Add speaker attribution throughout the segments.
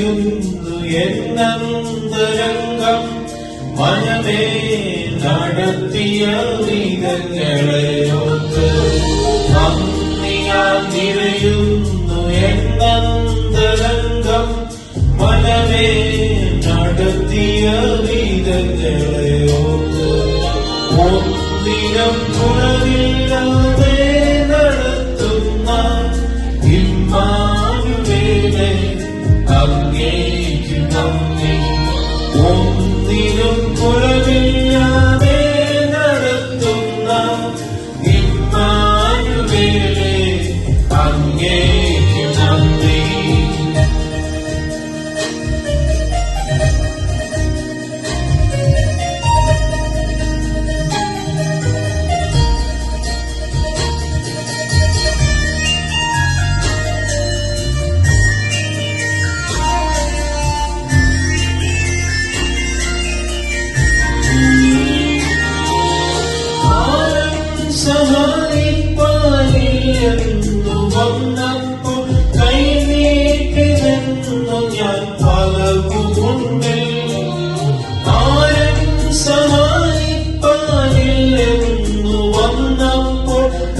Speaker 1: നിറയുന്നു എന്നന്തരംഗം. മനമേ നടത്തിയ നന്ദിയാൽ നിറയുന്നു എന്നന്തരംഗം. മനമേ നടത്തിയ വിധങ്ങളെയോർത്ത് ഒന്നിനും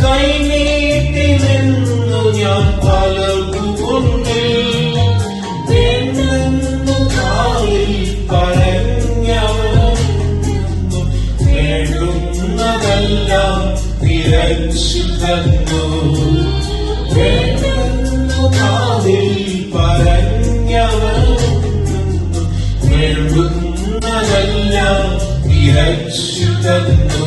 Speaker 1: കൈനീട്ടി നിന്നു ഞാൻ പലകുമുണ്ടിൽ വേണ്ടുന്നതെല്ലാം നിരച്ചു തന്നു വേണ്ടുന്നു കാതിൽ പറഞ്ഞവനും വേണ്ടുന്നതെല്ലാം നിരച്ചു തന്നു.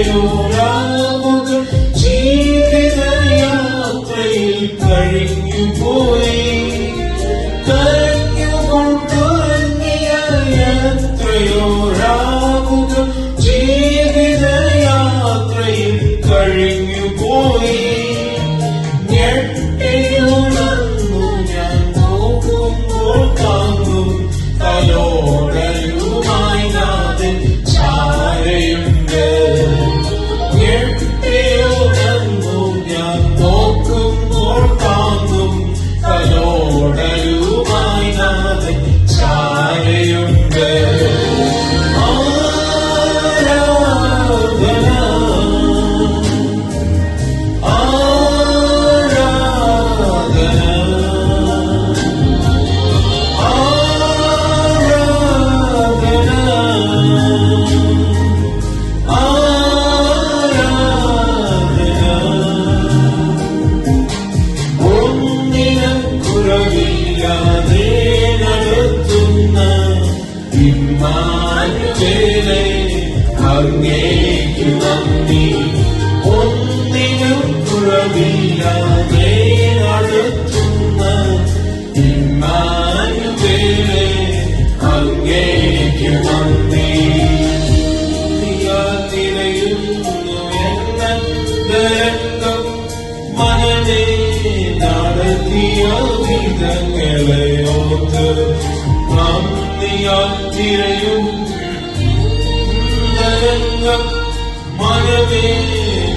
Speaker 1: എത്രയോ രാവുകൾ ജീവിതയാത്രയിൽ കഴിഞ്ഞു പോയി ഇമ്മാനുവേലെ അങ്ങേക്കു മനമേ നടത്തിയ വിധങ്ങളെ നന്ദിയാൽ തിരയും തരംഗം മനമേ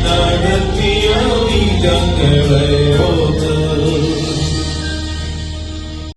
Speaker 1: നടത്തിയ വിധങ്ങളെ ഓർത്ത്